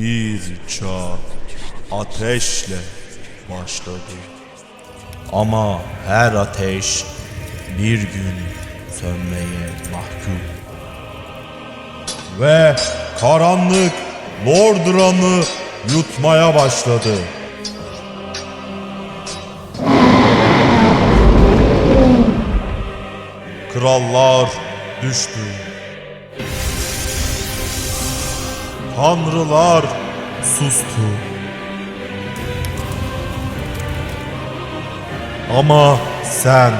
bir çağ ateşle başladı. Ama her ateş bir gün sönmeye mahkum. Ve karanlık Lordran'ı yutmaya başladı. Krallar düştü. Tanrılar sustu. Ama sen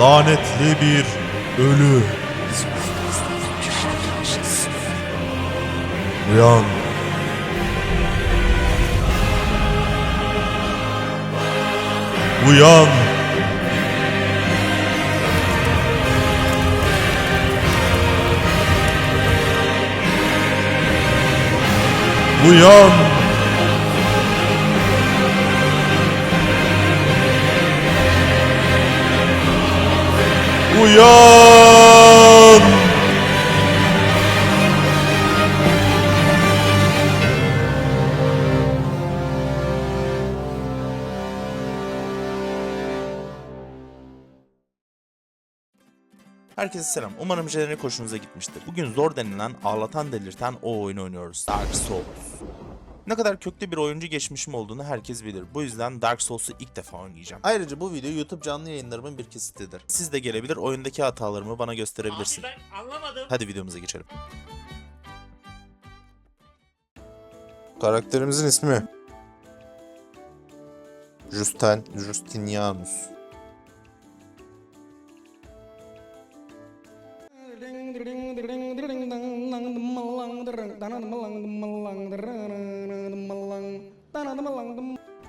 lanetli bir ölü. Uyan. Uyan. Uyan. Uyan. Herkese selam. Umarım jenerik hoşunuza gitmiştir. Bugün zor denilen, ağlatan delirten o oyunu oynuyoruz. Dark Souls. Ne kadar köklü bir oyuncu geçmişim olduğunu herkes bilir. Bu yüzden Dark Souls'u ilk defa oynayacağım. Ayrıca bu video YouTube canlı yayınlarımın bir kesitidir. Siz de gelebilir, oyundaki hatalarımı bana gösterebilirsin. Abi ben anlamadım. Hadi videomuza geçelim. Karakterimizin ismi Justin Justinianus.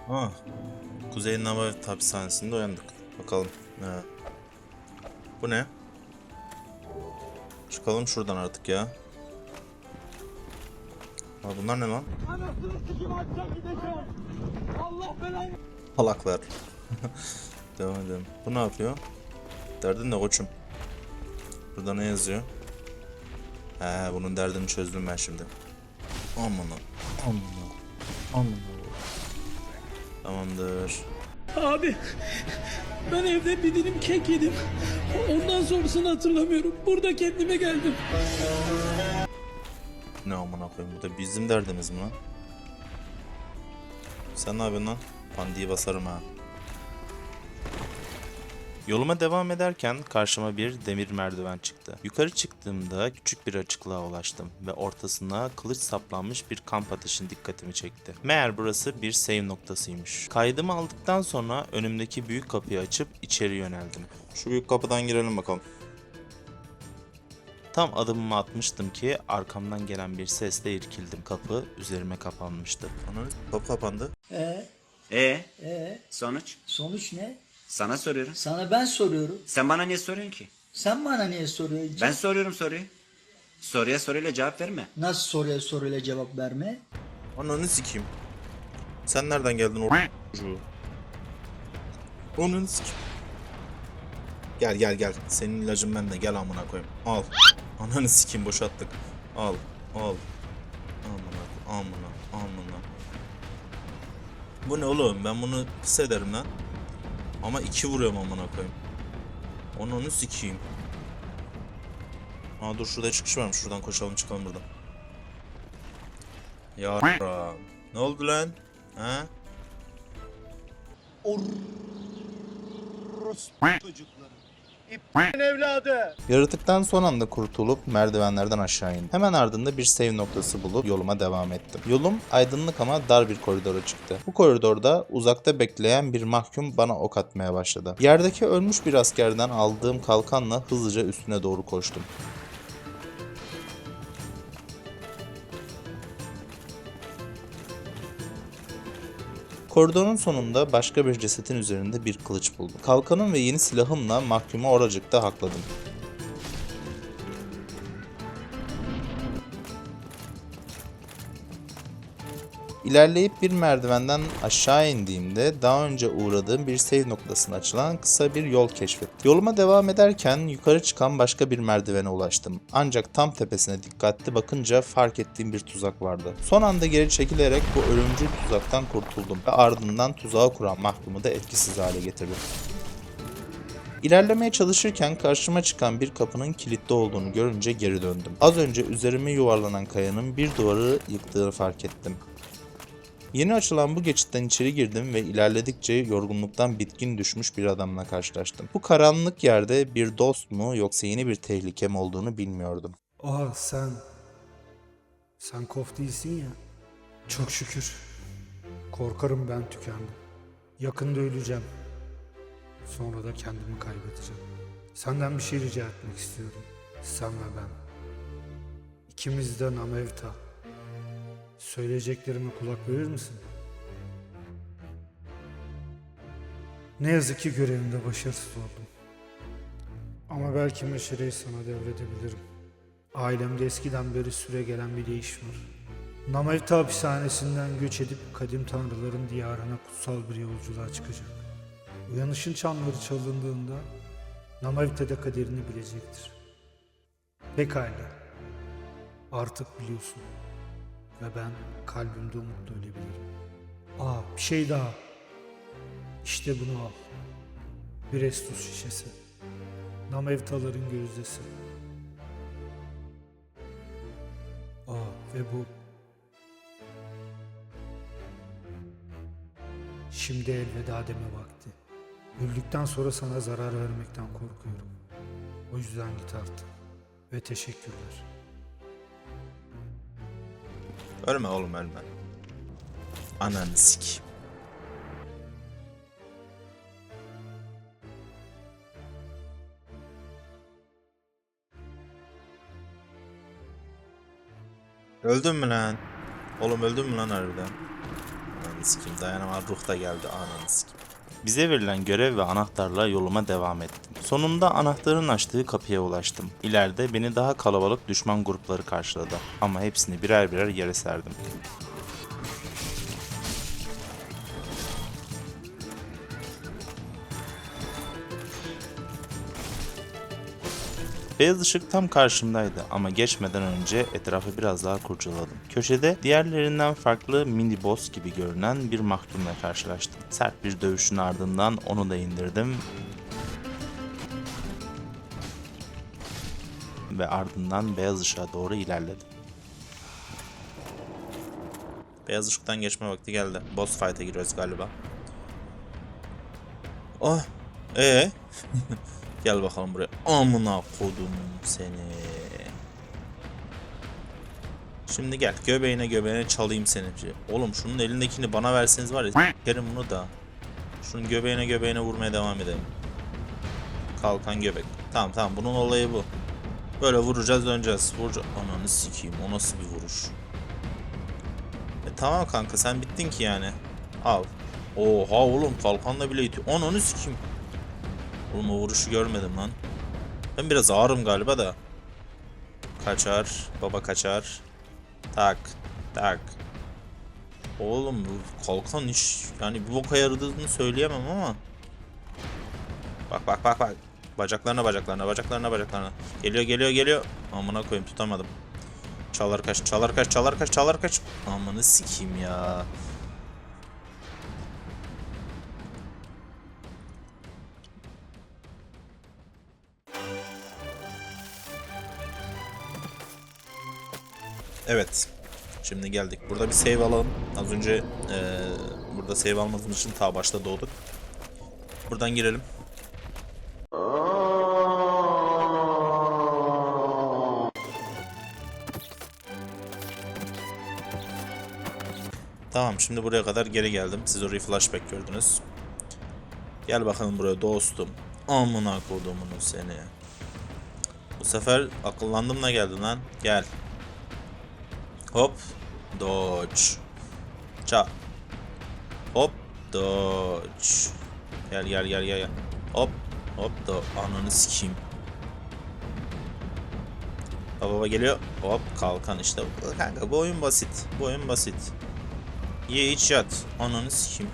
Ha. Kuzey Nava hapishanesinde uyandık. Bakalım. Ha. Bu ne? Çıkalım şuradan artık ya. Ha bunlar ne lan? Halaklar. Devam edelim. Bu ne yapıyor? Derdin ne koçum? Burada ne yazıyor? He bunun derdini çözdüm ben şimdi. Amına. Amına. Amına. Tamamdır. Abi ben evde bir dilim kek yedim. Ondan sonrasını hatırlamıyorum. Burada kendime geldim. Ne amına koyayım bu da bizim derdimiz mi lan? Sen ne yapıyorsun lan? Pandiyi basarım ha. Yoluma devam ederken karşıma bir demir merdiven çıktı. Yukarı çıktığımda küçük bir açıklığa ulaştım ve ortasına kılıç saplanmış bir kamp ateşin dikkatimi çekti. Meğer burası bir save noktasıymış. Kaydımı aldıktan sonra önümdeki büyük kapıyı açıp içeri yöneldim. Şu büyük kapıdan girelim bakalım. Tam adımımı atmıştım ki arkamdan gelen bir sesle irkildim. Kapı üzerime kapanmıştı. Ana kapı kapandı. Ee, E ee, sonuç? sonuç ne? Sana soruyorum. Sana ben soruyorum. Sen bana niye soruyorsun ki? Sen bana niye soruyorsun? Ben soruyorum soruyu. Soruya soruyla cevap verme. Nasıl soruya soruyla cevap verme? Ananı sikeyim. Sen nereden geldin o çocuğu? Ananı sikeyim. Gel gel gel. Senin ilacın bende. Gel amına koyayım. Al. Ananı sikeyim boşalttık. Al. Al. Amına amına amına. Bu ne oğlum? Ben bunu pis ederim lan. Ama iki vuruyorum amına koyayım. Ananı sikeyim. Aa dur şurada çıkış varmış. Şuradan koşalım çıkalım buradan. Ya ne oldu lan? Ha? Yaratıktan son anda kurtulup merdivenlerden aşağı indim. Hemen ardında bir save noktası bulup yoluma devam ettim. Yolum aydınlık ama dar bir koridora çıktı. Bu koridorda uzakta bekleyen bir mahkum bana ok atmaya başladı. Yerdeki ölmüş bir askerden aldığım kalkanla hızlıca üstüne doğru koştum. Koridorun sonunda başka bir cesetin üzerinde bir kılıç buldum. Kalkanım ve yeni silahımla mahkumu oracıkta hakladım. İlerleyip bir merdivenden aşağı indiğimde daha önce uğradığım bir save noktasına açılan kısa bir yol keşfettim. Yoluma devam ederken yukarı çıkan başka bir merdivene ulaştım. Ancak tam tepesine dikkatli bakınca fark ettiğim bir tuzak vardı. Son anda geri çekilerek bu ölümcül tuzaktan kurtuldum ve ardından tuzağı kuran mahkumu da etkisiz hale getirdim. İlerlemeye çalışırken karşıma çıkan bir kapının kilitli olduğunu görünce geri döndüm. Az önce üzerime yuvarlanan kayanın bir duvarı yıktığını fark ettim. Yeni açılan bu geçitten içeri girdim ve ilerledikçe yorgunluktan bitkin düşmüş bir adamla karşılaştım. Bu karanlık yerde bir dost mu yoksa yeni bir tehlike mi olduğunu bilmiyordum. Aa sen... Sen kof değilsin ya. Çok şükür. Korkarım ben tükendim. Yakında öleceğim. Sonra da kendimi kaybedeceğim. Senden bir şey rica etmek istiyorum. Sen ve ben. İkimiz de Namevta. Söyleyeceklerime kulak verir misin? Ne yazık ki görevimde başarısız oldum. Ama belki meşaleyi sana devredebilirim. Ailemde eskiden beri süre gelen bir değiş var. Namevta hapishanesinden göç edip kadim tanrıların diyarına kutsal bir yolculuğa çıkacak. Uyanışın çanları çalındığında Namevta da kaderini bilecektir. Pekala. Artık biliyorsun. Ve ben kalbimde umutla ölebilirim. Aa bir şey daha. İşte bunu al. Bir Estus şişesi. Namevtaların gözdesi. Aa ve bu. Şimdi elveda deme vakti. Öldükten sonra sana zarar vermekten korkuyorum. O yüzden git artık. Ve teşekkürler. Ölme oğlum ölme. Ananı sik. Öldün mü lan? Oğlum öldün mü lan harbiden? Ananı sikeyim dayanamam ruh da geldi ananı sikeyim. Bize verilen görev ve anahtarla yoluma devam ettim. Sonunda anahtarın açtığı kapıya ulaştım. İleride beni daha kalabalık düşman grupları karşıladı. Ama hepsini birer birer yere serdim. Beyaz ışık tam karşımdaydı ama geçmeden önce etrafı biraz daha kurcaladım. Köşede diğerlerinden farklı mini boss gibi görünen bir mahkumla karşılaştım. Sert bir dövüşün ardından onu da indirdim ve ardından beyaz ışığa doğru ilerledim. Beyaz ışıktan geçme vakti geldi. Boss fight'a giriyoruz galiba. Oh. Ee? Gel bakalım buraya. Amına kodum seni. Şimdi gel göbeğine göbeğine çalayım seni. Oğlum şunun elindekini bana verseniz var ya s**erim bunu da. Şunun göbeğine göbeğine vurmaya devam edelim. Kalkan göbek. Tamam tamam bunun olayı bu. Böyle vuracağız döneceğiz. Vuracağız. Ananı sikeyim o nasıl bir vuruş. E tamam kanka sen bittin ki yani. Al. Oha oğlum kalkanla bile itiyor. Ananı sikeyim. Oğlum o vuruşu görmedim lan. Ben biraz ağırım galiba da. Kaçar. Baba kaçar. Tak. Tak. Oğlum bu kalkan iş yani bir boka yaradığını söyleyemem ama. Bak bak bak bak. Bacaklarına bacaklarına bacaklarına bacaklarına. Geliyor geliyor geliyor. Amına koyayım tutamadım. Çalar kaç çalar kaç çalar kaç çalar kaç. Amanı sikeyim ya. Evet. Şimdi geldik. Burada bir save alalım. Az önce eee, burada save almadığımız için ta başta doğduk. Buradan girelim. Tamam şimdi buraya kadar geri geldim. Siz orayı flashback gördünüz. Gel bakalım buraya dostum. Amına kodumunu seni. Bu sefer akıllandım da geldin lan. Gel. Hop. Dodge. Ça. Hop. Dodge. Gel gel gel gel. Hop. Hop da ananı sikeyim. Baba baba geliyor. Hop kalkan işte. Kanka bu oyun basit. Bu oyun basit. Ye iç yat. Ananı sikim.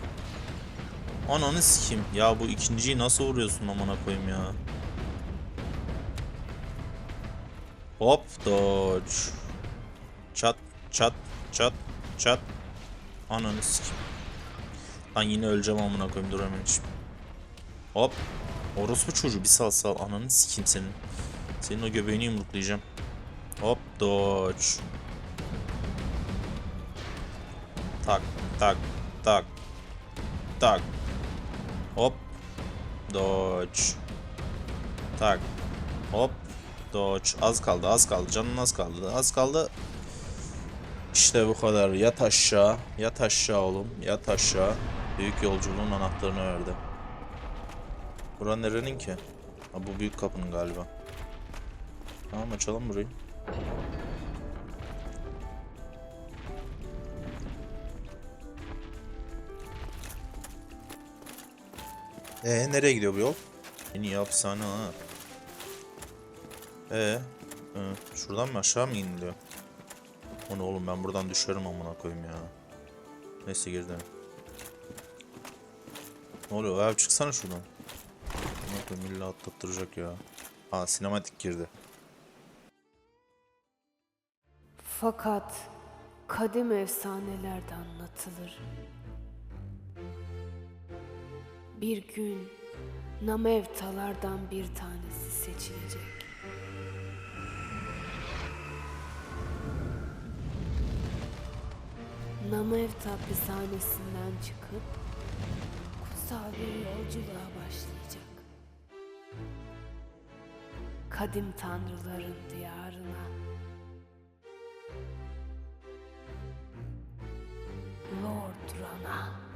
Ananı sikim. Ya bu ikinciyi nasıl vuruyorsun amına koyayım ya. Hop dodge. Çat çat çat. Ananı sikim. Lan yine öleceğim amına koyayım dur hemen içim. Hop. Orospu çocuğu bir sal sal. Ananı sikim senin. Senin o göbeğini yumruklayacağım. Hop dodge. Tak tak tak tak. Hop dodge. Tak. Hop dodge. Az kaldı az kaldı canın az kaldı az kaldı. İşte bu kadar. Yat aşağı. Yat aşağı oğlum. Yat aşağı. Büyük yolculuğun anahtarını verdi. Bura nerenin ki? Ha bu büyük kapının galiba. Tamam açalım burayı. Ee nereye gidiyor bu yol? En iyi hapishane ha. Ee, hı, şuradan mı aşağı mı iniliyor? O ne oğlum ben buradan düşerim amına koyayım ya. Neyse geri. Ne oluyor abi çıksana şuradan. Amına koyayım illa atlattıracak ya. Aa sinematik girdi. Fakat kadim efsanelerde anlatılır. Bir gün Namevtalardan bir tanesi seçilecek. Namevta hapishanesinden çıkıp kutsal bir yolculuğa başlayacak. Kadim tanrıların diyarına. Lord Rana.